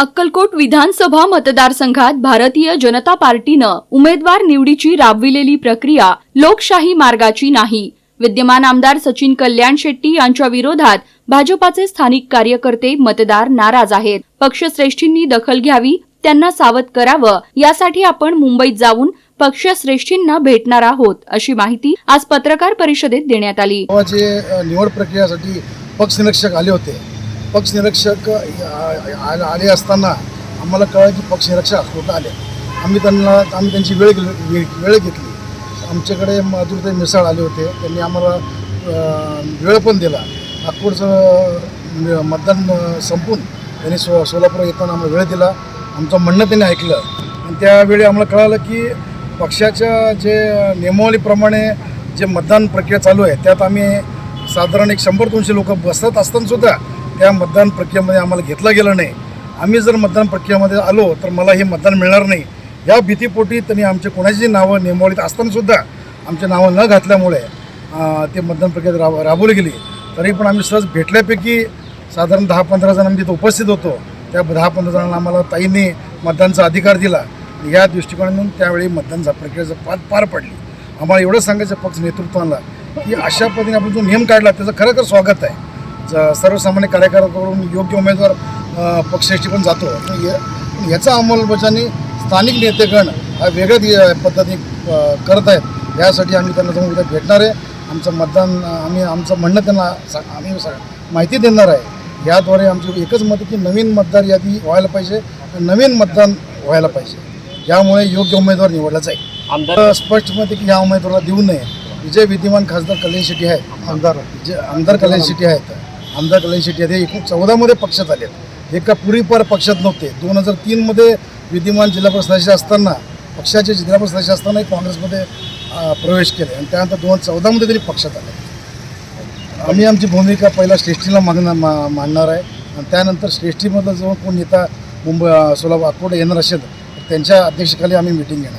अक्कलकोट विधानसभा मतदारसंघात भारतीय जनता पार्टीनं उमेदवार निवडीची राबविलेली प्रक्रिया लोकशाही मार्गाची नाही. विद्यमान आमदार सचिन कल्याण शेट्टी यांच्या विरोधात भाजपाचे स्थानिक कार्यकर्ते मतदार नाराज आहेत. पक्षश्रेष्ठींनी दखल घ्यावी त्यांना सावध करावं यासाठी आपण मुंबईत जाऊन पक्षश्रेष्ठींना भेटणार आहोत अशी माहिती आज पत्रकार परिषदेत देण्यात आली. निवड प्रक्रियासाठी पक्षनिरीक्षक आले होते. पक्षनिरीक्षक निरीक्षक आ- आले असताना आम्हाला कळलं की पक्षनिरीक्षक कुठं आले. आम्ही त्यांना आम्ही त्यांची वेळ वेळ वेळ घेतली. आमच्याकडे मधुरते मिसाळ आले होते. त्यांनी आम्हाला वेळ पण दिला. नागपूरचं मतदान संपून त्यांनी सो सोलापूर येताना आम्हाला वेळ दिला. आमचं म्हणणं त्यांनी ऐकलं. आणि त्यावेळी आम्हाला कळालं की पक्षाच्या जे नियमावलीप्रमाणे जे मतदान प्रक्रिया चालू आहे त्यात आम्ही साधारण एक शंभर दोनशे लोक बसत असतानासुद्धा त्या मतदान प्रक्रियेमध्ये आम्हाला घेतलं गेलं नाही. आम्ही जर मतदान प्रक्रियेमध्ये आलो तर मला हे मतदान मिळणार नाही. या भीतीपोटी त्यांनी आमचे कोणाची नावं नियमावलीत असतानासुद्धा आमचे नावं न घातल्यामुळे ते मतदान प्रक्रिया राब राबवली गेली. तरी पण आम्ही सहज भेटल्यापैकी साधारण दहा पंधरा जण आम्ही तिथे उपस्थित होतो. त्या दहा पंधरा जणांना आम्हाला ताईंनी मतदानाचा अधिकार दिला. या दृष्टिकोनातून त्यावेळी मतदान प्रक्रियेचं पार पार पडली. आम्हाला एवढं सांगायचं पक्ष नेतृत्वाला की अशा पद्धतीने आपण जो नियम काढला त्याचं खरं स्वागत आहे. ज- सर्वसामान्य कार्यकर्त्याकडून योग्य उमेदवार अ, पक्षश्रेष्ठी पण जातो. याचा अंमलबजावणी स्थानिक नेतेगण हा वेगळ्या पद्धतीने करत आहेत. यासाठी आम्ही त्यांना जाऊन उद्या भेटणार आहे. आमचं मतदान आम्ही आमचं म्हणणं त्यांना सा आम्ही माहिती देणार आहे. याद्वारे आमची एकच मत की नवीन मतदार यादी व्हायला पाहिजे नवीन मतदान व्हायला पाहिजे. यामुळे योग्य उमेदवार निवडला जाईल. आमदार स्पष्ट मत की ह्या उमेदवाराला देऊ नये. जे विद्यमान खासदार कल्याण शेट्टी आहेत. आमदार. जे आमदार कल्याण शेट्टी आहेत. आमदार कल्याण शेट्टी आहेत. हे एकूण चौदामध्ये पक्षात आले आहेत. एका पूर्वीपार पक्षात नव्हते. दोन हजार तीनमध्ये विद्यमान जिल्हा परिषदाचे असताना पक्षाचे जिल्हा परिषदाचे असतानाही काँग्रेसमध्ये प्रवेश केले. आणि त्यानंतर दोन हजार चौदामध्ये तरी पक्षात आले. आम्ही आमची भूमिका पहिला श्रेष्ठीला मागणार मा मांडणार आहे. आणि त्यानंतर श्रेष्ठीमधला जो कोण नेता मुंबई सोलापूर अकोट येणार असेल तर त्यांच्या अध्यक्षतेखाली आम्ही मिटिंग घेणार